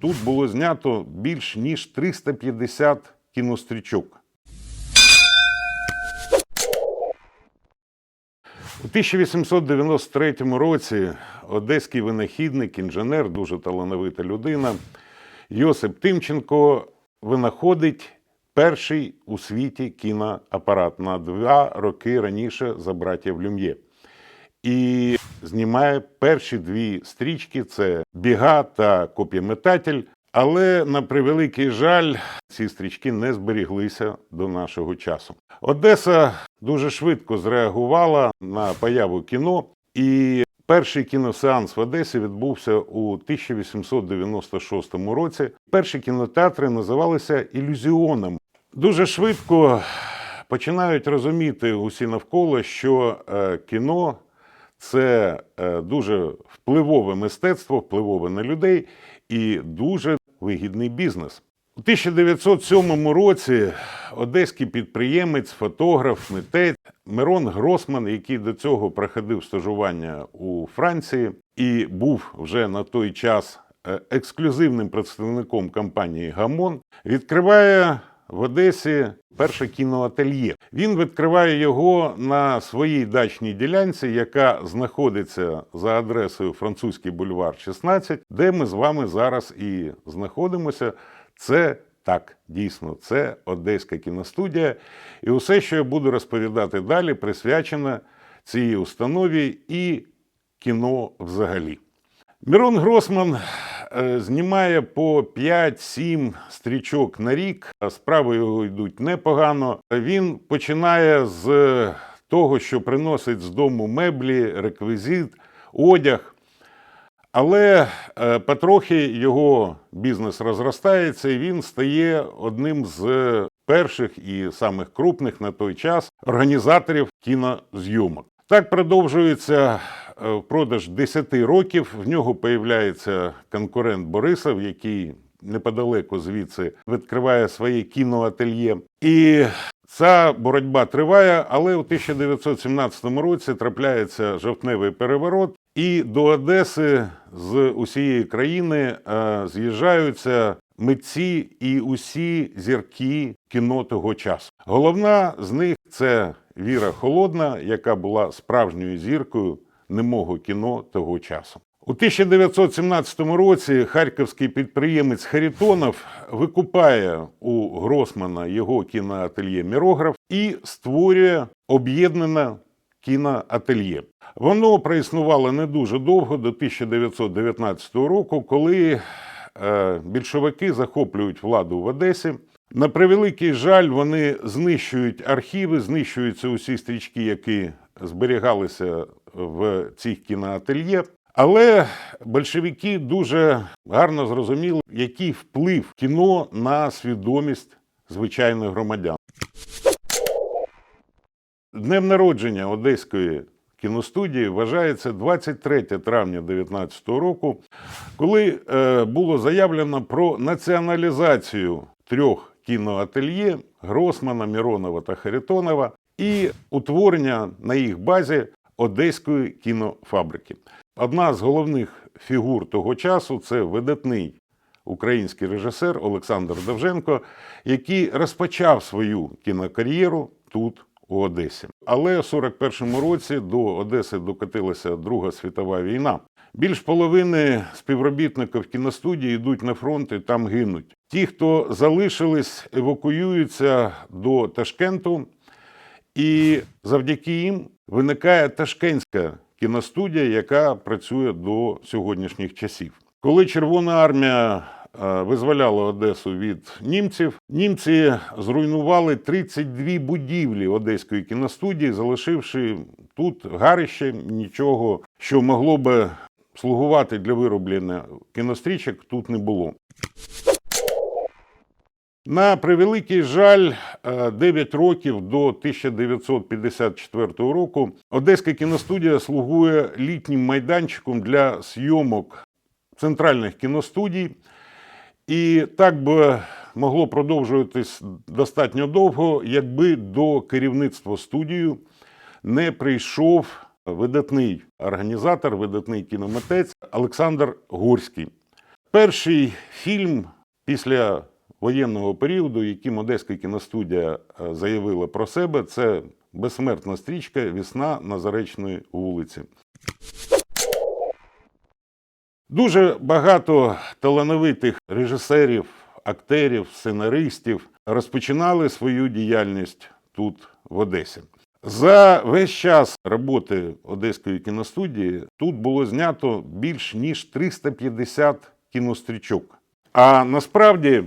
Тут було знято більш ніж 350 кінострічок. У 1893 році одеський винахідник, інженер, дуже талановита людина Йосип Тимченко винаходить перший у світі кіноапарат на два роки раніше за братів Люм'є. І знімає перші дві стрічки: це біга та коп'єметатель. Але на превеликий жаль, ці стрічки не зберіглися до нашого часу. Одеса дуже швидко зреагувала на появу кіно, і перший кіносеанс в Одесі відбувся у 1896 році. Перші кінотеатри називалися ілюзіоном. Дуже швидко починають розуміти усі навколо, що е, кіно це е, дуже впливове мистецтво, впливове на людей і дуже вигідний бізнес. У 1907 році одеський підприємець, фотограф, митець Мирон Гросман, який до цього проходив стажування у Франції і був вже на той час е, ексклюзивним представником компанії Гамон, відкриває в Одесі перше кіноательє. Він відкриває його на своїй дачній ділянці, яка знаходиться за адресою Французький бульвар 16, де ми з вами зараз і знаходимося. Це так, дійсно, це Одеська кіностудія. І усе, що я буду розповідати далі, присвячено цій установі і кіно взагалі. Мірон Гросман знімає по 5-7 стрічок на рік. Справи його йдуть непогано. Він починає з того, що приносить з дому меблі, реквізит, одяг. Але е, потрохи його бізнес розростається, і він стає одним з перших і самих крупних на той час організаторів кінозйомок. Так продовжується е, впродовж 10 років. В нього появляється конкурент Борисов, який неподалеку звідси відкриває своє кіноательє. І Ця боротьба триває, але у 1917 році трапляється жовтневий переворот, і до Одеси з усієї країни е, з'їжджаються митці і усі зірки кіно того часу. Головна з них це Віра Холодна, яка була справжньою зіркою немого кіно того часу. У 1917 році харківський підприємець Харитонов викупає у Гросмана його кіноательє Мірограф і створює об'єднане кіноательє. Воно проіснувало не дуже довго до 1919 року, коли е, більшовики захоплюють владу в Одесі. На превеликий жаль, вони знищують архіви, знищуються усі стрічки, які зберігалися в цих кіноательє. Але большевики дуже гарно зрозуміли, який вплив кіно на свідомість звичайних громадян. Днем народження Одеської кіностудії вважається 23 травня 2019 року, коли е, було заявлено про націоналізацію трьох кіноательє Гросмана, Міронова та Харитонова і утворення на їх базі Одеської кінофабрики. Одна з головних фігур того часу це видатний український режисер Олександр Довженко, який розпочав свою кінокар'єру тут, у Одесі. Але у 41-му році до Одеси докотилася Друга світова війна. Більш половини співробітників кіностудії йдуть на фронт і там гинуть. Ті, хто залишились, евакуюються до Ташкенту, і завдяки їм виникає Ташкентська кіностудія, яка працює до сьогоднішніх часів. Коли Червона армія е, визволяла Одесу від німців, німці зруйнували 32 будівлі Одеської кіностудії, залишивши тут гарище нічого, що могло би слугувати для вироблення кінострічок, тут не було. На превеликий жаль, 9 років до 1954 року Одеська кіностудія слугує літнім майданчиком для зйомок центральних кіностудій. І так би могло продовжуватись достатньо довго, якби до керівництва студію не прийшов видатний організатор, видатний кіномитець Олександр Горський. перший фільм після воєнного періоду, яким Одеська кіностудія е, заявила про себе, це безсмертна стрічка Весна на Заречної вулиці. Дуже багато талановитих режисерів, актерів, сценаристів розпочинали свою діяльність тут, в Одесі. За весь час роботи Одеської кіностудії тут було знято більш ніж 350 кінострічок. А насправді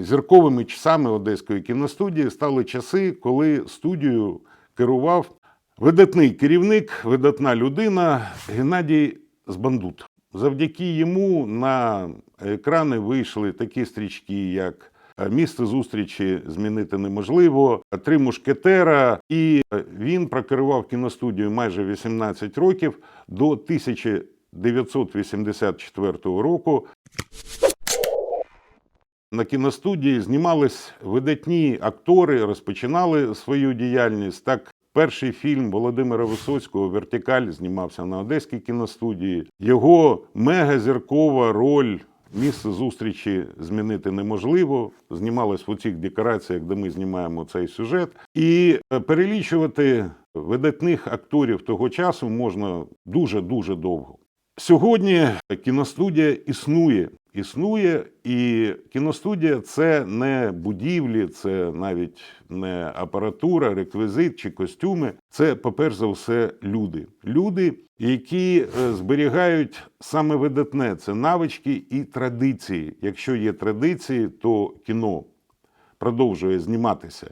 зірковими часами Одеської кіностудії стали часи, коли студію керував видатний керівник, видатна людина Геннадій Збандут. Завдяки йому на екрани вийшли такі стрічки, як Місце зустрічі змінити неможливо, Три мушкетера, і він прокерував кіностудію майже 18 років до 1984 року. На кіностудії знімались видатні актори, розпочинали свою діяльність. Так, перший фільм Володимира Висоцького Вертикаль знімався на Одеській кіностудії. Його мегазіркова роль місце зустрічі змінити неможливо. Знімалась в оцих декораціях, де ми знімаємо цей сюжет. І е, перелічувати видатних акторів того часу можна дуже дуже довго. Сьогодні кіностудія існує. Існує, і кіностудія це не будівлі, це навіть не апаратура, реквізит чи костюми. Це, по-перше за все, люди. Люди, які е, зберігають саме видатне це навички і традиції. Якщо є традиції, то кіно продовжує зніматися.